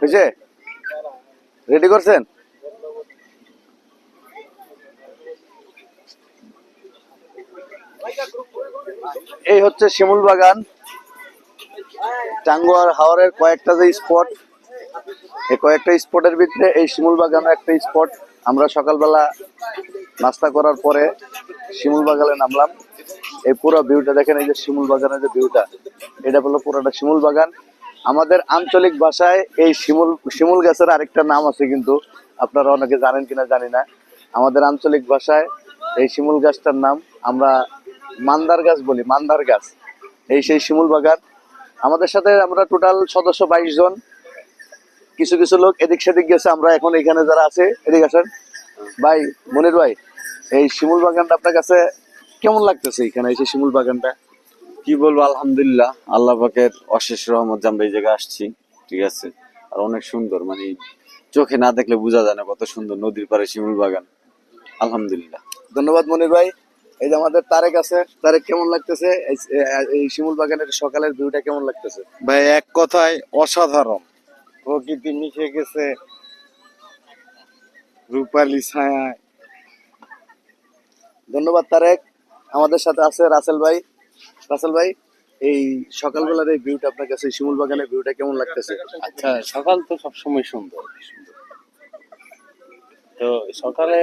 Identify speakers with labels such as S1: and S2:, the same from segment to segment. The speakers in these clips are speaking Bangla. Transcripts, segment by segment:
S1: হয়েছে রেডি করছেন? এই হচ্ছে শিমুল বাগান। টাঙ্গুয়ার হাওরের কয়েকটা যে স্পট এই কয়েকটা স্পটের ভিতরে এই শিমুল বাগানও একটা স্পট আমরা সকালবেলা নাস্তা করার পরে শিমুল বাগানে নামলাম। এই পুরো ভিউটা দেখেন, এই যে শিমুল বাগানের যে ভিউটা এটা হলো পুরোটা শিমুল বাগান। আমাদের আঞ্চলিক ভাষায় এই শিমুল শিমুল গাছের আরেকটা নাম আছে কিন্তু, আপনারা অনেকে জানেন কিনা জানি না। আমাদের আঞ্চলিক ভাষায় এই শিমুল গাছটার নাম আমরা মান্দার গাছ বলি, মান্দার গাছ। এই সেই শিমুল বাগান। আমাদের সাথে আমরা টোটাল সদস্য বাইশ জন। কিছু কিছু লোক এদিক সেদিক গেছে, আমরা এখন এখানে যারা আছে, এদিক আসেন। ভাই, মনির ভাই, এই শিমুল বাগানটা আপনার কাছে কেমন লাগতেছে এখানে, এই শিমুল বাগানটা?
S2: কি বলব আলহামদুলিল্লাহ আল্লাহ পাকের অশেষ রহমত যে আমরা এই জায়গায় আসছি ঠিক আছে? আর অনেক সুন্দর মানে চোখে না দেখলে বোঝা যায় না কত সুন্দর নদীর পাড়ে শিমুল বাগান। আলহামদুলিল্লাহ।
S1: ধন্যবাদ মনির ভাই। এই যে আমাদের তারেক আছে তারেক কেমন লাগতেছে? এই- শিমুল বাগানের সকালের ভিউটা কেমন লাগতেছে?
S3: ভাই এক কথায় অসাধারণ। প্রকৃতি মিশে গেছে রূপালী ছায়ায়।
S1: ধন্যবাদ তারেক। আমাদের সাথে আছে রাসেল ভাই। রাসেল ভাই, এই সকালবেলার এই ভিউটা আপনার কাছে, শিমুল বাগানের ভিউটা কেমন লাগতেছে?
S4: আচ্ছা সকাল তো সবসময় সুন্দর তো সকালে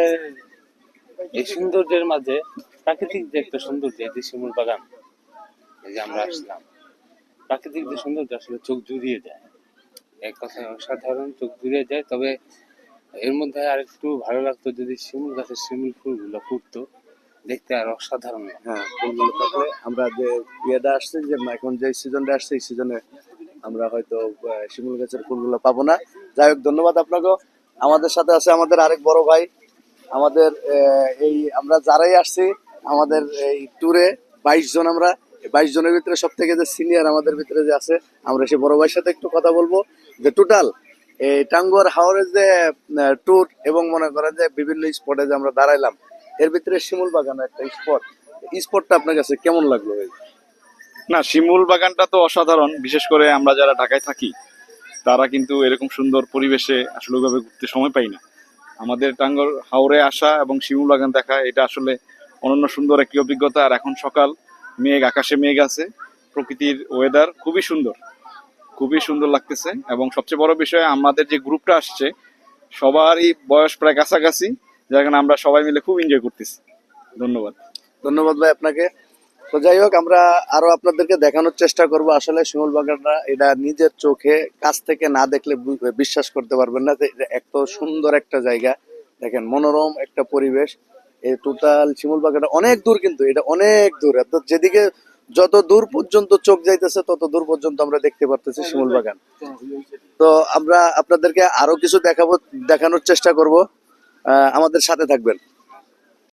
S4: এই সৌন্দর্যের মাঝে প্রাকৃতিক যে একটা সৌন্দর্য, এই যে শিমুল বাগান, এই যে আমরা আসলাম, প্রাকৃতিক যে সৌন্দর্য আসলে চোখ জুড়িয়ে যায়। এক কথায় অসাধারণ চোখ জুড়িয়ে যায়, তবে এর মধ্যে আর একটু ভালো লাগতো যদি শিমুল গাছের শিমুল ফুলগুলো ফুটতো। দেখতে আর অসাধারণ।
S1: হ্যাঁ ফুলগুলো থাকলে আমরা যে ইয়েটা আসছে, যে এখন যে সিজনটা আসছে, এই সিজনে আমরা হয়তো শিমুল গাছের ফুলগুলো পাবো না। যাই হোক, ধন্যবাদ আপনাকে আমাদের সাথে আছে আমাদের আরেক বড় ভাই। আমাদের এই আমরা যারাই আসছি, আমাদের এই ট্যুরে বাইশ জন আমরা। বাইশ জনের ভিতরে সব থেকে যে সিনিয়র আমাদের ভিতরে যে আছে, আমরা সেই বড় ভাইয়ের সাথে একটু কথা বলব। যে টোটাল এই টাঙ্গুয়ার হাওরের যে ট্যুর এবং মনে করেন যে বিভিন্ন স্পটে যে আমরা দাঁড়াইলাম এর ভিতরে শিমুল বাগান একটা স্পট স্পটটা আপনার কাছে কেমন লাগল ভাই?
S3: না, শিমুল বাগানটা তো অসাধারণ। বিশেষ করে আমরা যারা ঢাকায় থাকি, তারা কিন্তু এরকম সুন্দর পরিবেশে আসলে ওইভাবে ঘুরতে সময় পাই না। আমাদের টাঙ্গর হাওরে আসা এবং শিমুল বাগান দেখা, এটা আসলে অনন্য সুন্দর একটি অভিজ্ঞতা। আর এখন সকাল, মেঘ, আকাশে মেঘ আছে। প্রকৃতির ওয়েদার খুবই সুন্দর। খুবই সুন্দর লাগতেছে। এবং সবচেয়ে বড় বিষয়, আমাদের যে গ্রুপটা আসছে, সবারই বয়স প্রায় কাছাকাছি। যার কারণে আমরা সবাই মিলে খুব এনজয় করতেছি। ধন্যবাদ।
S1: ধন্যবাদ ভাই আপনাকে। তো যাই হোক, আমরা আরও আপনাদেরকে দেখানোর চেষ্টা করব। আসলে শিমুল বাগানটা এটা নিজের চোখে, কাছ থেকে না দেখলে বিশ্বাস করতে পারবেন না। এত সুন্দর একটা জায়গা। দেখেন, মনোরম একটা পরিবেশ। এই টোটাল শিমুল বাগানটা অনেক দূর কিন্তু, এটা অনেক দূর। এত যেদিকে যত দূর পর্যন্ত চোখ যাইতেছে, তত দূর পর্যন্ত আমরা দেখতে পারতেছি শিমুল বাগান তো আমরা আপনাদেরকে আরও কিছু দেখাবো, দেখানোর চেষ্টা করব। আমাদের সাথে থাকবেন।